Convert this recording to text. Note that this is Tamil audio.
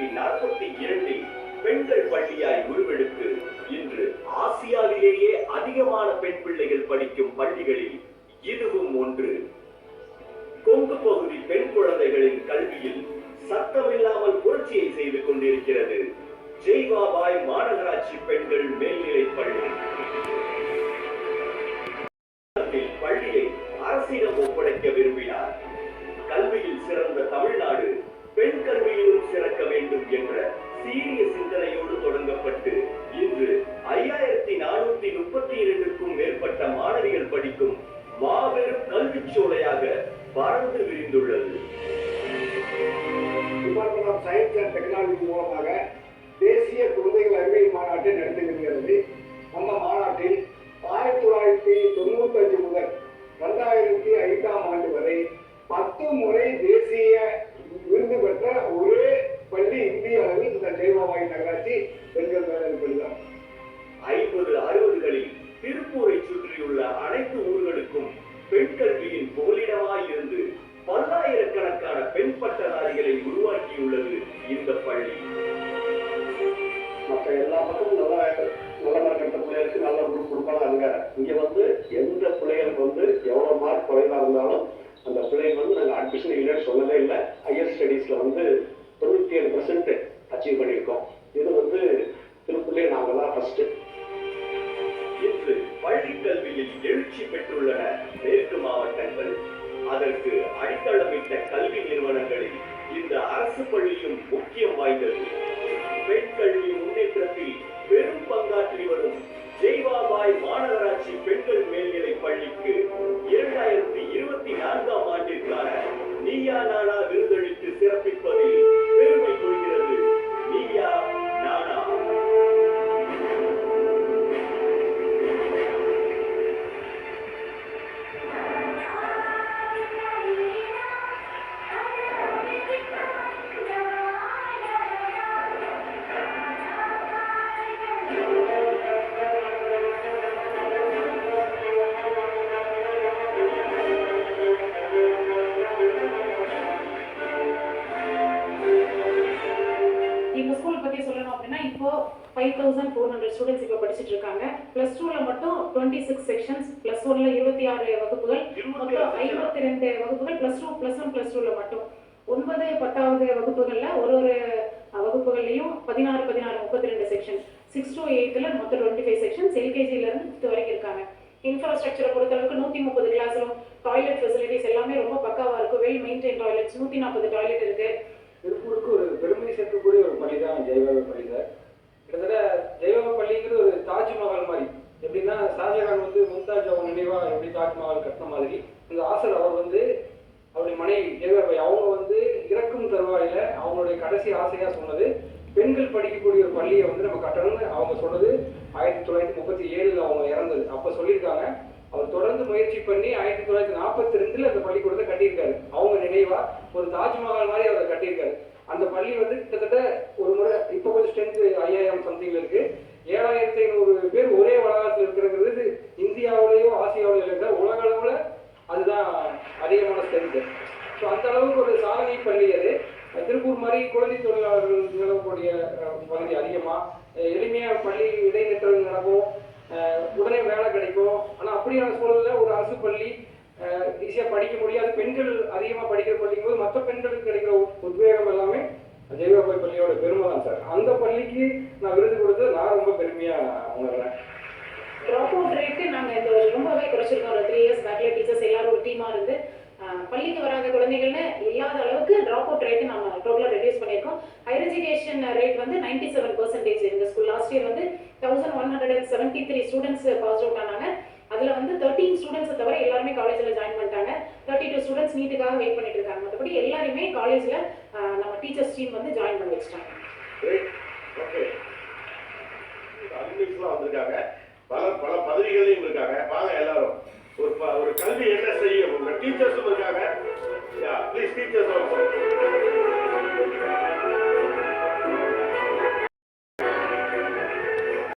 தொள்ளாயிரத்தி நாற்பத்தி இரண்டில் பெண்கள் பள்ளியாய் உருவெடுத்து இன்று ஆசியாவிலேயே அதிகமான பெண் பிள்ளைகள் படிக்கும் பள்ளிகளில் இதுவும் ஒன்று. கொங்கு பகுதி பெண் குழந்தைகளின் கல்வியில் சத்தமில்லாமல் புரட்சியை செய்து கொண்டிருக்கிறது. ஜெய்வாபாய் மாநகராட்சி பெண்கள் மேல்நிலைப் பள்ளி. சயின்ஸ் அண்ட் டெக்னாலஜி மூலமாக தேசிய குழந்தைகள் அறிவியல் மாநாட்டை நடத்தி வருகிறது நம்ம மாநாட்டில் ஆயிரத்தி தொள்ளாயிரத்தி தொண்ணூத்தஞ்சு முதல் ரெண்டாயிரத்தி ஐந்தாம் ஆண்டு வரை பத்து முறை தேசிய விருது பெற்ற ஒரே பள்ளி இந்திய அளவில் இந்த ஜெயபாபாய் நகராட்சி பெண்கள் மேல்நிலைப் பள்ளி ஐம்பது அறுபதுகளில் திருப்பூரை சுற்றியுள்ள அனைத்து ஊர்களுக்கும் பெண் கல்வியின் புகலிடமாய் இருந்து பல்லாயிரக்கணக்கான பெண் பட்டதாரிகளை உருவாக்கியுள்ளது இந்த பள்ளி மற்ற எல்லா பக்கமும் நல்லா நல்ல மார்க் எடுத்த பிள்ளைகளுக்கு நல்ல குரூப் கொடுப்பாங்க அங்க. இங்க வந்து எந்த பிள்ளைகளுக்கு வந்து எவ்வளவு மார்க் குறைவா இருந்தாலும் அந்த பிள்ளைகள் வந்து நாங்க அட்மிஷன் இல்லைன்னு சொல்லவே இல்லை. ஹையர் ஸ்டடீஸ்ல வந்து தொண்ணூத்தி ஏழு பர்சன்ட் அச்சீவ் பண்ணியிருக்கோம். இது வந்து திருப்பூர்லயே நாங்கள் தான் ஃபர்ஸ்ட் இன்று பள்ளி கல்வியில் எழுச்சி பெற்றுள்ளன மேற்கு மாவட்டங்கள். அதற்கு அடித்தளமிட்ட கல்வி நிறுவனங்களில் இந்த அரசு பள்ளியும் முக்கியம் வாய்ந்தது. பெண் கல்வி முன்னேற்றத்தில் பெரும் பங்காற்றி வரும் ஜெய்வாபாய் மாநகராட்சி பெண்கள் மேல்நிலை பள்ளிக்கு இரண்டாயிரத்தி இருபத்தி நான்காம் இப்போ five thousand four hundred students இப்போ படிச்சுட்டு இருக்காங்க பிளஸ் டூல மட்டும் டுவெண்ட்டி சிக்ஸ் செக்ஷன்ஸ் பிளஸ் ஒன்ல இருபத்தி ஆறு வகுப்புகள் மொத்தம் ஐம்பத்தி ரெண்டு வகுப்புகள் plus two plus one plus டூல மட்டும். ஒன்பது பத்தாவது வகுப்புகள்ல ஒரு ஒரு வகுப்புகள்லயும் பதினாறு பதினாறு முப்பத்தி ரெண்டு செக்ஷன் சிக்ஸ் டு எயித்துல மொத்தம் டுவெண்ட்டி ஃபைவ் செக்ஷன்ஸ் எல்கேஜில இருந்து ஃபிஃப்த் வரைக்கும் இருக்காங்க. இன்ஃப்ராஸ்ட்ரக்சரை பொறுத்தளவுக்கு நூத்தி முப்பது கிளாஸ் ரூம் டாய்லெட் ஃபெசிலிட்டிஸ் எல்லாமே ரொம்ப பக்காவா இருக்கு வெல் மெயின்டைன் டாய்லெட்ஸ் நூத்தி நாற்பது டாய்லெட் இருக்கு திருப்பூருக்கு ஒரு பெருமை சேர்க்கக்கூடிய ஒரு பள்ளி தான் ஜெயபாபா பள்ளி சார் கிட்டத்தட்ட ஜெயபாபா பள்ளிங்கிறது ஒரு தாஜ்மஹால் மாதிரி எப்படின்னா ஷாஜகான் வந்து மும்தாஜ் அவங்க நினைவா எப்படி கட்டின மாதிரி. இந்த ஆசர் அவர் வந்து அவருடைய மனைவி ஜெயபாபாய் அவங்க வந்து இறக்கும் தருவாயில அவங்களுடைய கடைசி ஆசையா சொன்னது. பெண்கள் படிக்கக்கூடிய ஒரு பள்ளியை வந்து நம்ம கட்டணும்னு அவங்க சொன்னது. ஆயிரத்தி தொள்ளாயிரத்தி முப்பத்தி ஏழுல அவங்க இறந்தது. அப்ப சொல்லியிருக்காங்க. அவர் தொடர்ந்து முயற்சி பண்ணி ஆயிரத்தி தொள்ளாயிரத்தி நாற்பத்தி ரெண்டுல அந்த பள்ளிக்கூடத்தை கட்டியிருக்காரு. அவங்க நினைவா ஒரு தாஜ்மஹால் மாதிரி அவர் கட்டியிருக்காரு. அந்த பள்ளி வந்து மாதிரி குழந்தை தொழிலாளர்கள் நிலவக்கூடிய பகுதி அதிகமாக எளிமையாக பள்ளி இடைநிற்றல் நடக்கும். உடனே வேலை கிடைக்கும். ஆனால் அப்படியான சூழல்ல ஒரு அரசு பள்ளி ஈஸியாக படிக்க முடியாது. பெண்கள் அதிகமாக படிக்கிற பள்ளிக்கும் போது மற்ற பெண்களுக்கு கிடைக்கிற உத்வேகம் எல்லாமே ஜெயபாபாய் பள்ளியோட பெருமை தான் சார். அந்த பள்ளிக்கு நான் விருது கொடுத்து நான் ரொம்ப பெருமையாக உணர்றேன். ட்ராப் அவுட் ரேட்டு நாங்கள் இந்த ரொம்பவே குறைச்சிருக்கோம். ஒரு த்ரீ இயர்ஸ் பேக்ல டீச்சர்ஸ் எல்லாரும் ஒரு டீமாக இருந்து ஆஹ், பள்ளிக்கு வராத குழந்தைகள்னு இல்லாத அளவுக்கு ட்ராப் அவுட் ரேட்டு நம்ம டோட்டலாக ரெடியூஸ் ஹையர் எஜுகேஷன் ரேட் வந்து நைன்டி செவன் பர்சன்டேஜ் இந்த ஸ்கூல் லாஸ்ட் இயர் வந்து thousand one hundred and seventy three students pass out ஆனாங்க. அதில் வந்து தேர்ட்டீன் ஸ்டூடெண்ட்ஸை தவிர எல்லாருமே காலேஜில் ஜாயின் பண்ணிட்டாங்க. தேர்ட்டி டூ ஸ்டூடெண்ட்ஸ் நீட்டுக்காக வெயிட் பண்ணிட்டு இருக்காங்க. மற்றபடி எல்லாருமே காலேஜில் நம்ம டீச்சர்ஸ் டீம் வந்து ஜாயின் பண்ணி வச்சுட்டாங்க.